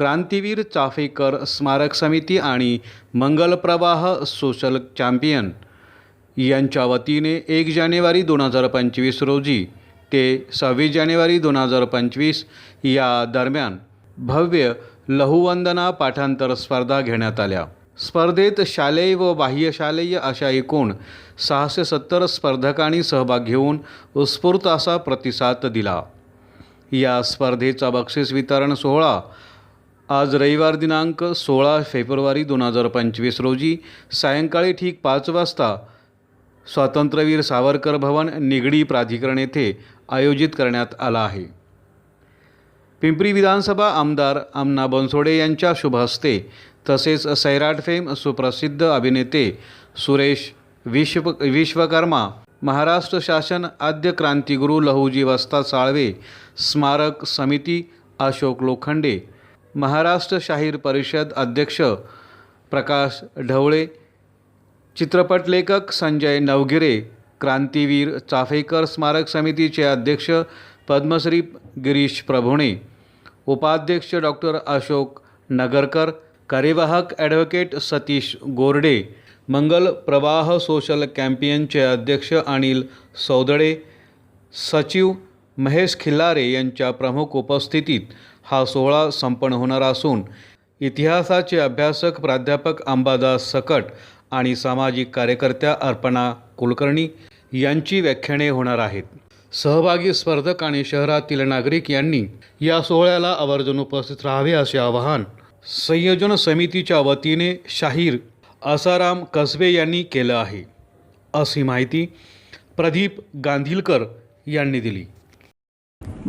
क्रांतीवीर चाफेकर स्मारक समिती आणि मंगलप्रवाह सोशल चॅम्पियन. यांच्या वतीने एक जानेवारी दोन हजार पंचवीस रोजी ते सव्वीस जानेवारी दोन हजार पंचवीस या दरम्यान भव्य लहुवंदना पाठांतर स्पर्धा घेण्यात आल्या. स्पर्धेत शालेय व बाह्यशालेय अशा एकूण सहाशे सत्तर स्पर्धकांनी सहभाग घेऊन उत्स्फूर्त असा प्रतिसाद दिला. या स्पर्धेचा बक्षीस वितरण सोहळा आज रविवार दिनांक सोळा फेब्रुवारी दोन हजार पंचवीस रोजी सायंकाळी ठीक पाच वाजता स्वातंत्र्यवीर सावरकर भवन निगडी प्राधिकरण येथे आयोजित करण्यात आला आहे. पिंपरी विधानसभा आमदार आमना बनसोडे यांच्या शुभ हस्ते तसेच सैराट फेम सुप्रसिद्ध अभिनेते सुरेश विश्व विश्वकर्मा महाराष्ट्र शासन आद्य क्रांतिगुरू लहुजी वस्ता साळवे स्मारक समिती अशोक लोखंडे महाराष्ट्र शाहीर परिषद अध्यक्ष प्रकाश ढवळे चित्रपट लेखक संजय नवगिरे क्रांतीवीर चाफेकर स्मारक समितीचे अध्यक्ष पद्मश्री गिरीश प्रभुणे उपाध्यक्ष डॉक्टर अशोक नगरकर कार्यवाहक ॲडव्होकेट सतीश गोरडे मंगल प्रवाह सोशल कॅम्पियनचे अध्यक्ष अनिल सौदळे सचिव महेश खिल्लारे यांच्या प्रमुख उपस्थितीत हा सोहळा संपन्न होणार असून इतिहासाचे अभ्यासक प्राध्यापक अंबादास सकट आणि सामाजिक कार्यकर्त्या अर्पणा कुलकर्णी यांची व्याख्याने होणार आहेत. सहभागी स्पर्धक आणि शहरातील नागरिक यांनी या सोहळ्याला आवर्जून उपस्थित राहावे असे आवाहन संयोजन समितीच्या वतीने शाहीर आसाराम कसबे यांनी केलं आहे. अशी माहिती प्रदीप गांधीलकर यांनी दिली.